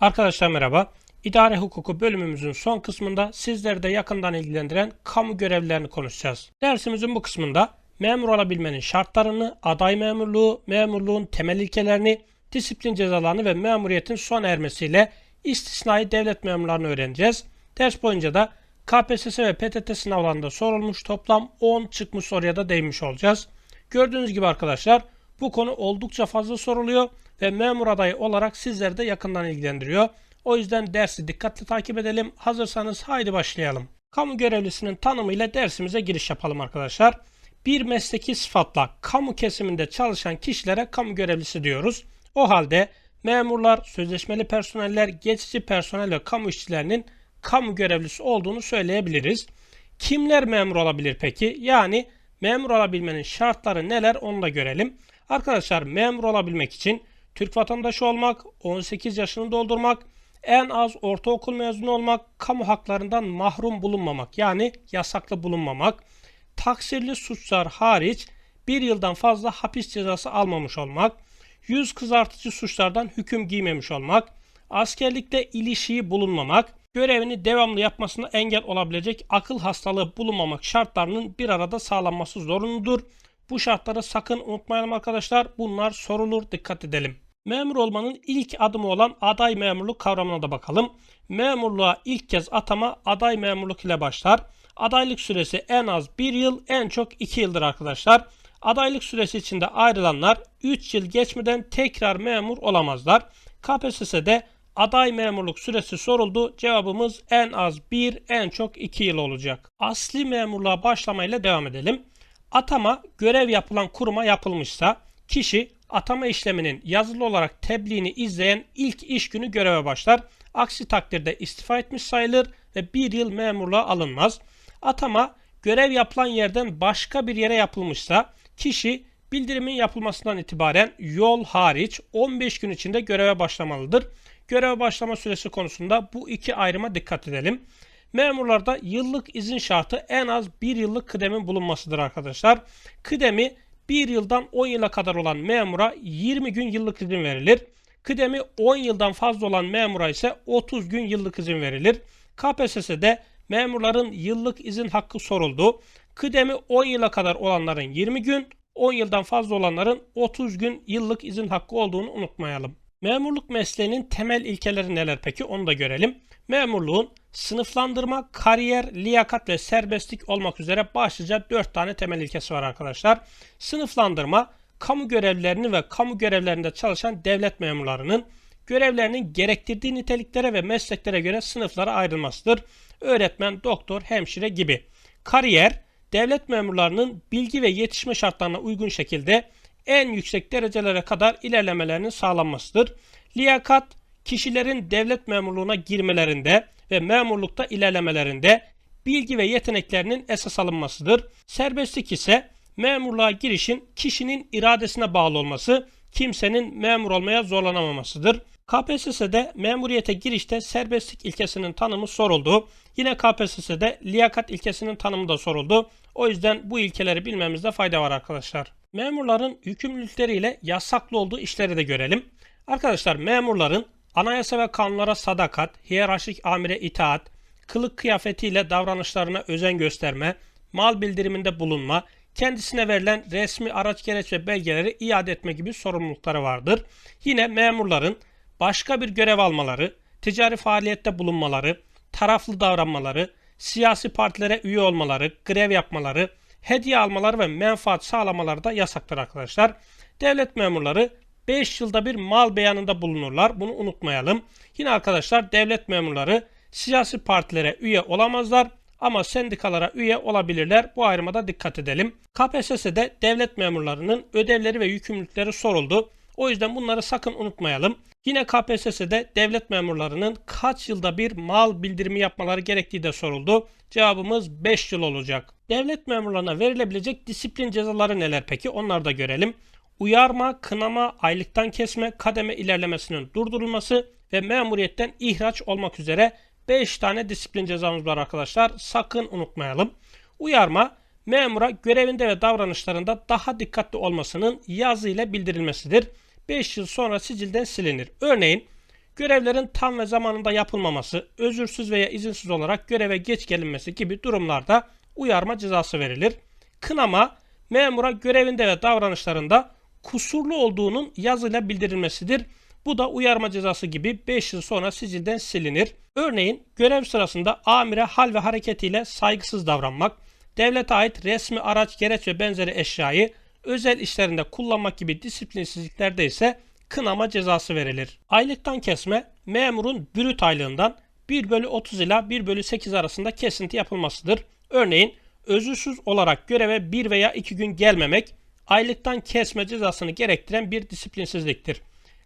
Arkadaşlar merhaba. İdare hukuku bölümümüzün son kısmında sizleri de yakından ilgilendiren kamu görevlilerini konuşacağız. Dersimizin bu kısmında memur olabilmenin şartlarını, aday memurluğu, memurluğun temel ilkelerini, disiplin cezalarını ve memuriyetin son ermesiyle istisnai devlet memurlarını öğreneceğiz. Ders boyunca da KPSS ve PTT sınavlarında sorulmuş toplam 10 çıkmış soruya da değinmiş olacağız. Gördüğünüz gibi arkadaşlar bu konu oldukça fazla soruluyor ve memur adayı olarak sizleri de yakından ilgilendiriyor. O yüzden dersi dikkatli takip edelim. Hazırsanız haydi başlayalım. Kamu görevlisinin tanımıyla dersimize giriş yapalım arkadaşlar. Bir mesleki sıfatla kamu kesiminde çalışan kişilere kamu görevlisi diyoruz. O halde memurlar, sözleşmeli personeller, geçici personel ve kamu işçilerinin kamu görevlisi olduğunu söyleyebiliriz. Kimler memur olabilir peki? Yani memur olabilmenin şartları neler onu da görelim. Arkadaşlar memur olabilmek için Türk vatandaşı olmak, 18 yaşını doldurmak, en az ortaokul mezunu olmak, kamu haklarından mahrum bulunmamak yani yasaklı bulunmamak, taksirli suçlar hariç bir yıldan fazla hapis cezası almamış olmak, yüz kızartıcı suçlardan hüküm giymemiş olmak, askerlikte ilişiği bulunmamak, görevini devamlı yapmasına engel olabilecek akıl hastalığı bulunmamak şartlarının bir arada sağlanması zorunludur. Bu şartları sakın unutmayalım arkadaşlar. Bunlar sorulur. Dikkat edelim. Memur olmanın ilk adımı olan aday memurluk kavramına da bakalım. Memurluğa ilk kez atama aday memurluk ile başlar. Adaylık süresi en az 1 yıl, en çok 2 yıldır arkadaşlar. Adaylık süresi içinde ayrılanlar 3 yıl geçmeden tekrar memur olamazlar. KPSS'de aday memurluk süresi soruldu. Cevabımız en az 1, en çok 2 yıl olacak. Asli memurluğa başlamayla devam edelim. Atama görev yapılan kuruma yapılmışsa kişi atama işleminin yazılı olarak tebliğini izleyen ilk iş günü göreve başlar. Aksi takdirde istifa etmiş sayılır ve bir yıl memurluğa alınmaz. Atama görev yapılan yerden başka bir yere yapılmışsa kişi bildirimin yapılmasından itibaren yol hariç 15 gün içinde göreve başlamalıdır. Göreve başlama süresi konusunda bu iki ayrıma dikkat edelim. Memurlarda yıllık izin şartı en az bir yıllık kıdemin bulunmasıdır arkadaşlar. Kıdemi 1 yıldan 10 yıla kadar olan memura 20 gün yıllık izin verilir. Kıdemi 10 yıldan fazla olan memura ise 30 gün yıllık izin verilir. KPSS'de memurların yıllık izin hakkı soruldu. Kıdemi 10 yıla kadar olanların 20 gün, 10 yıldan fazla olanların 30 gün yıllık izin hakkı olduğunu unutmayalım. Memurluk mesleğinin temel ilkeleri neler peki onu da görelim. Memurluğun sınıflandırma, kariyer, liyakat ve serbestlik olmak üzere başlıca 4 tane temel ilkesi var arkadaşlar. Sınıflandırma, kamu görevlilerini ve kamu görevlerinde çalışan devlet memurlarının görevlerinin gerektirdiği niteliklere ve mesleklere göre sınıflara ayrılmasıdır. Öğretmen, doktor, hemşire gibi. Kariyer, devlet memurlarının bilgi ve yetişme şartlarına uygun şekilde en yüksek derecelere kadar ilerlemelerinin sağlanmasıdır. Liyakat, kişilerin devlet memurluğuna girmelerinde ve memurlukta ilerlemelerinde bilgi ve yeteneklerinin esas alınmasıdır. Serbestlik ise memurluğa girişin kişinin iradesine bağlı olması, kimsenin memur olmaya zorlanamamasıdır. KPSS'de memuriyete girişte serbestlik ilkesinin tanımı soruldu. Yine KPSS'de liyakat ilkesinin tanımı da soruldu. O yüzden bu ilkeleri bilmemizde fayda var arkadaşlar. Memurların yükümlülükleriyle yasaklı olduğu işleri de görelim. Arkadaşlar memurların anayasa ve kanunlara sadakat, hiyerarşik amire itaat, kılık kıyafetiyle davranışlarına özen gösterme, mal bildiriminde bulunma, kendisine verilen resmi araç gereç ve belgeleri iade etme gibi sorumlulukları vardır. Yine memurların başka bir görev almaları, ticari faaliyette bulunmaları, taraflı davranmaları, siyasi partilere üye olmaları, grev yapmaları, hediye almaları ve menfaat sağlamaları da yasaktır arkadaşlar. Devlet memurları 5 yılda bir mal beyanında bulunurlar. Bunu unutmayalım. Yine arkadaşlar devlet memurları siyasi partilere üye olamazlar ama sendikalara üye olabilirler. Bu ayrıma da dikkat edelim. KPSS'de devlet memurlarının ödevleri ve yükümlülükleri soruldu. O yüzden bunları sakın unutmayalım. Yine KPSS'de devlet memurlarının kaç yılda bir mal bildirimi yapmaları gerektiği de soruldu. Cevabımız 5 yıl olacak. Devlet memurlarına verilebilecek disiplin cezaları neler peki? Onları da görelim. Uyarma, kınama, aylıktan kesme, kademe ilerlemesinin durdurulması ve memuriyetten ihraç olmak üzere 5 tane disiplin cezamız var arkadaşlar. Sakın unutmayalım. Uyarma, memura görevinde ve davranışlarında daha dikkatli olmasının yazı ile bildirilmesidir. 5 yıl sonra sicilden silinir. Örneğin Görevlerin tam ve zamanında yapılmaması, özürsüz veya izinsiz olarak göreve geç gelinmesi gibi durumlarda uyarma cezası verilir. Kınama, memura görevinde ve davranışlarında kusurlu olduğunun yazıyla bildirilmesidir. Bu da uyarma cezası gibi 5 yıl sonra sicilden silinir. Örneğin görev sırasında amire hal ve hareketiyle saygısız davranmak, devlete ait resmi araç, gereç ve benzeri eşyayı özel işlerinde kullanmak gibi disiplinsizliklerde ise kınama cezası verilir. Aylıktan kesme, memurun brüt aylığından 1 bölü 30 ila 1 bölü 8 arasında kesinti yapılmasıdır. Örneğin özürsüz olarak göreve 1 veya 2 gün gelmemek, aylıktan kesme cezasını gerektiren bir disiplinsizliktir.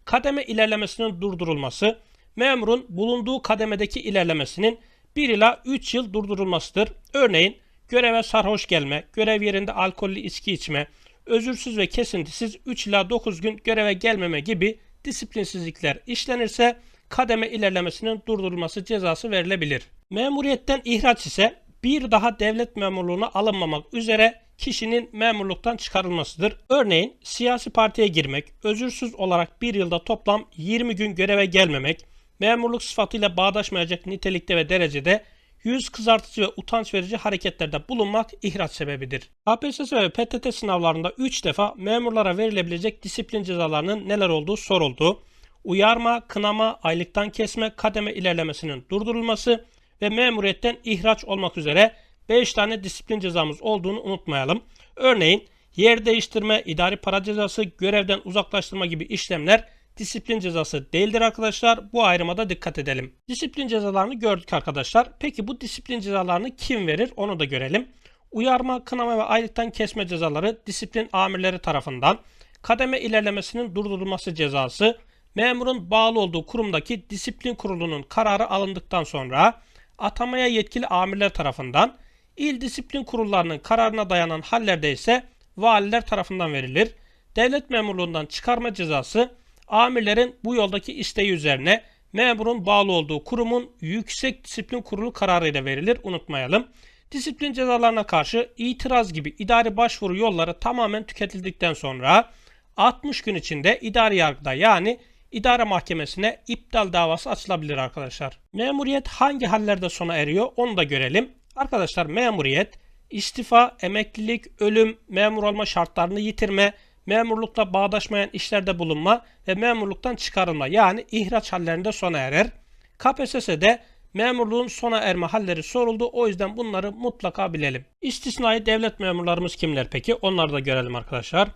Kademe ilerlemesinin durdurulması, memurun bulunduğu kademedeki ilerlemesinin 1 ila 3 yıl durdurulmasıdır. Örneğin göreve sarhoş gelme, görev yerinde alkollü içki içme, özürsüz ve kesintisiz 3 ila 9 gün göreve gelmeme gibi disiplinsizlikler işlenirse kademe ilerlemesinin durdurulması cezası verilebilir. Memuriyetten ihraç ise bir daha devlet memurluğuna alınmamak üzere kişinin memurluktan çıkarılmasıdır. Örneğin siyasi partiye girmek, özürsüz olarak bir yılda toplam 20 gün göreve gelmemek, memurluk sıfatıyla bağdaşmayacak nitelikte ve derecede yüz kızartıcı ve utanç verici hareketlerde bulunmak ihraç sebebidir. KPSS ve PTT sınavlarında 3 defa memurlara verilebilecek disiplin cezalarının neler olduğu soruldu. Uyarma, kınama, aylıktan kesme, kademe ilerlemesinin durdurulması ve memuriyetten ihraç olmak üzere 5 tane disiplin cezamız olduğunu unutmayalım. Örneğin yer değiştirme, idari para cezası, görevden uzaklaştırma gibi işlemler disiplin cezası değildir arkadaşlar. Bu ayrıma da dikkat edelim. Disiplin cezalarını gördük arkadaşlar. Peki bu disiplin cezalarını kim verir onu da görelim. Uyarma, kınama ve aylıktan kesme cezaları disiplin amirleri tarafından, kademe ilerlemesinin durdurulması cezası, memurun bağlı olduğu kurumdaki disiplin kurulunun kararı alındıktan sonra atamaya yetkili amirler tarafından, il disiplin kurullarının kararına dayanan hallerde ise valiler tarafından verilir. Devlet memurluğundan çıkarma cezası amirlerin bu yoldaki isteği üzerine memurun bağlı olduğu kurumun yüksek disiplin kurulu kararıyla verilir unutmayalım. Disiplin cezalarına karşı itiraz gibi idari başvuru yolları tamamen tüketildikten sonra 60 gün içinde idari yargıda yani idare mahkemesine iptal davası açılabilir arkadaşlar. Memuriyet hangi hallerde sona eriyor onu da görelim. Arkadaşlar memuriyet istifa, emeklilik, ölüm, memur olma şartlarını yitirme, memurlukla bağdaşmayan işlerde bulunma ve memurluktan çıkarılma yani ihraç hallerinde sona erer. KPSS'de memurluğun sona erme halleri soruldu. O yüzden bunları mutlaka bilelim. İstisnai devlet memurlarımız kimler peki? Onları da görelim arkadaşlar.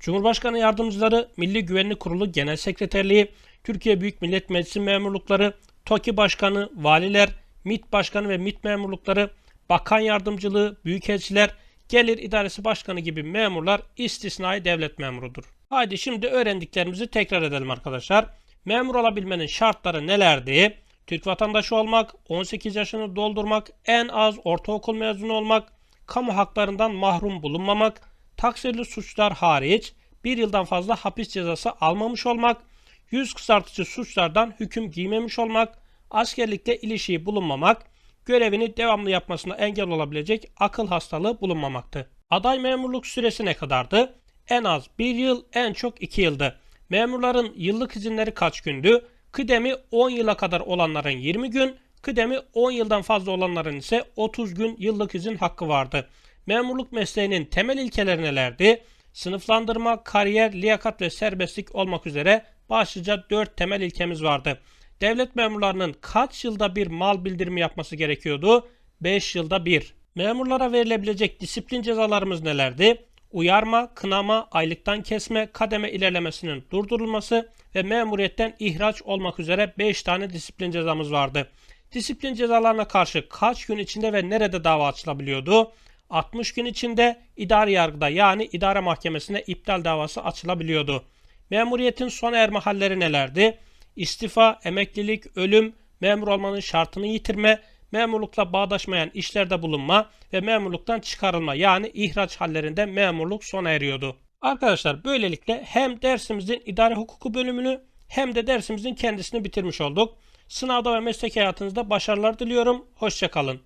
Cumhurbaşkanı yardımcıları, Milli Güvenlik Kurulu Genel Sekreterliği, Türkiye Büyük Millet Meclisi memurlukları, TOKİ Başkanı, valiler, MİT Başkanı ve MİT memurlukları, bakan yardımcılığı, büyükelçiler, gelir idaresi başkanı gibi memurlar istisnai devlet memurudur. Haydi şimdi öğrendiklerimizi tekrar edelim arkadaşlar. Memur olabilmenin şartları nelerdi? Türk vatandaşı olmak, 18 yaşını doldurmak, en az ortaokul mezunu olmak, kamu haklarından mahrum bulunmamak, taksirli suçlar hariç bir yıldan fazla hapis cezası almamış olmak, yüz kısaltıcı suçlardan hüküm giymemiş olmak, askerlikte ilişiği bulunmamak, görevini devamlı yapmasına engel olabilecek akıl hastalığı bulunmamaktı. Aday memurluk süresi ne kadardı? En az 1 yıl, en çok 2 yıldı. Memurların yıllık izinleri kaç gündü? Kıdemi 10 yıla kadar olanların 20 gün, kıdemi 10 yıldan fazla olanların ise 30 gün yıllık izin hakkı vardı. Memurluk mesleğinin temel ilkeleri nelerdi? Sınıflandırma, kariyer, liyakat ve serbestlik olmak üzere başlıca 4 temel ilkemiz vardı. Devlet memurlarının kaç yılda bir mal bildirimi yapması gerekiyordu? 5 yılda bir. Memurlara verilebilecek disiplin cezalarımız nelerdi? Uyarma, kınama, aylıktan kesme, kademe ilerlemesinin durdurulması ve memuriyetten ihraç olmak üzere 5 tane disiplin cezamız vardı. Disiplin cezalarına karşı kaç gün içinde ve nerede dava açılabiliyordu? 60 gün içinde idari yargıda yani idare mahkemesine iptal davası açılabiliyordu. Memuriyetin sona erme halleri nelerdi? İstifa, emeklilik, ölüm, memur olmanın şartını yitirme, memurlukla bağdaşmayan işlerde bulunma ve memurluktan çıkarılma yani ihraç hallerinde memurluk sona eriyordu. Arkadaşlar böylelikle hem dersimizin idare hukuku bölümünü hem de dersimizin kendisini bitirmiş olduk. Sınavda ve meslek hayatınızda başarılar diliyorum. Hoşçakalın.